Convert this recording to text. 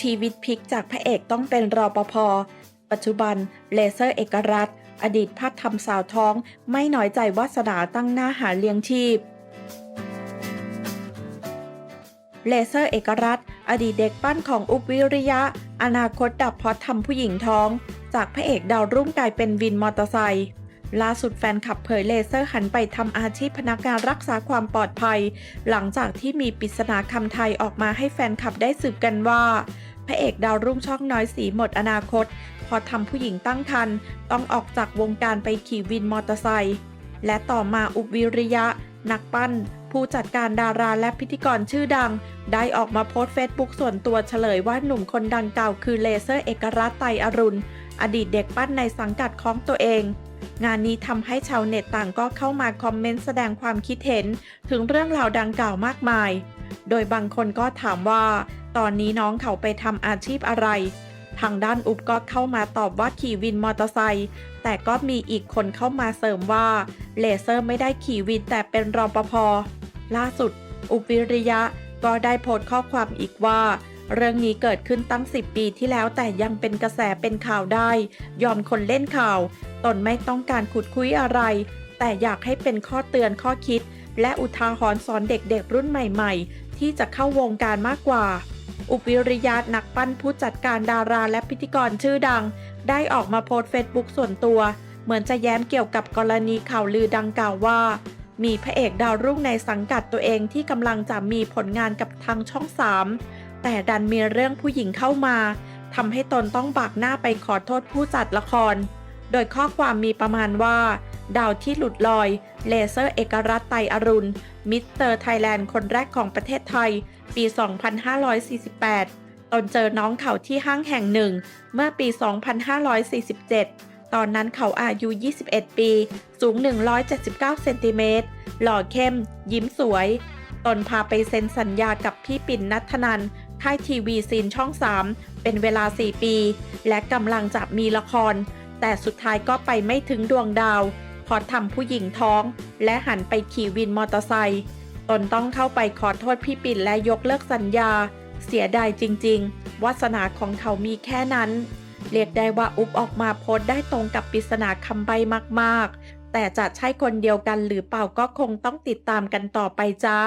ชีวิตพลิกจากพระเอกต้องเป็นรอปภปัจจุบันเลเซอร์เอกรัตอดีตพัดทำสาวท้อง ไม่น้อยใจวาสนาตั้งหน้าหาเลี้ยงชีพเลเซอร์เอกรัตอดีตเด็กปั้นของอุบวิริยะ อนาคตดับพราะทำผู้หญิงท้อง จากพระเอกดาวรุ่งกลายเป็นวินมอเตอร์ไซค์ ล่าสุดแฟนคลับเผยเลเซอร์หันไปทำอาชีพพนักงานรักษาความปลอดภัย หลังจากที่มีปริศนาคำไทยออกมาให้แฟนคลับได้สืบกันว่า พระเอกดาวรุ่งช่องน้อยสีหมดอนาคต พอทำผู้หญิงตั้งครรภ์ต้องออกจากวงการไปขี่วินมอเตอร์ไซค์และต่อมาอุบวิริยะ นักปั้น ผู้จัดการดาราและพิธีกรชื่อดัง ได้ออกมาโพสต์เฟซบุ๊กส่วนตัวเฉลยว่าหนุ่มคนดังกล่าวคือเลเซอร์เอกรัตน์ไตอรุณ อดีตเด็กปั้นในสังกัดของตัวเอง งานนี้ทำให้ชาวเน็ตต่างก็เข้ามาคอมเมนต์แสดงความคิดเห็นถึงเรื่องราวดังกล่าวมากมาย โดยบางคนก็ถามว่า ตอนนี้น้องเขาไปทำอาชีพอะไร ทางด้านอุบก็เข้ามาตอบว่าขี่วินมอเตอร์ไซค์แต่ก็มีอีกคนเข้ามาเสริมว่าเลเซอร์ไม่ได้ขี่วินแต่เป็นรปภล่าสุด อุบวิริยะก็ได้โพสต์ข้อความอีกว่า เรื่องนี้เกิดขึ้นตั้ง 10 ปีที่แล้วแต่ยังเป็นกระแสเป็นข่าวได้ ยอมคนเล่นข่าว ตนไม่ต้องการขุดคุยอะไร แต่อยากให้เป็นข้อเตือนข้อคิด และอุทาหรณ์สอนเด็กๆรุ่นใหม่ๆ ที่จะเข้าวงการมากกว่า อุปวิริยะนักปั้นผู้จัดการดาราและพิธีกรชื่อดัง ได้ออกมาโพสต์เฟซบุ๊กส่วนตัว เหมือนจะแย้มเกี่ยวกับกรณีข่าวลือดังกล่าวว่ามีพระเอกดาวรุ่งในสังกัดตัวเองที่กำลังจะมีผลงานกับทางช่อง 3 แต่ดันมีเรื่องผู้หญิงเข้ามาทำให้ตนต้องบากหน้าไปขอโทษผู้จัดละคร โดยข้อความมีประมาณว่า ดาวที่หลุดลอย เลเซอร์เอกรัตไตอรุณ มิสเตอร์ไทยแลนด์คนแรกของประเทศไทย ปี 2548 ตนเจอน้องเขาที่ห้างแห่งหนึ่ง เมื่อปี 2547 ตอนนั้นเขาอายุ 21 ปี สูง 179 เซนติเมตร หล่อเข้ม ยิ้มสวย ตนพาไปเซ็นสัญญากับพี่ปิ่นนัทนัน ค่ายทีวีซีนช่อง 3 เป็นเวลา 4 ปี และกำลังจะมีละคร แต่สุดท้ายก็ไปไม่ถึงดวงดาวพอทำผู้หญิงท้อง และหันไปขี่วินมอเตอร์ไซค์ตนต้องเข้าไปขอโทษพี่ปิ่นและยกเลิกสัญญา เสียดายจริง ๆ วาสนาของเขามีแค่นั้น เรียกได้ว่าอุบออกมาโพสได้ตรงกับปริศนาคำใบมาก ๆ แต่จะใช่คนเดียวกันหรือเปล่าก็คงต้องติดตามกันต่อไปจ้า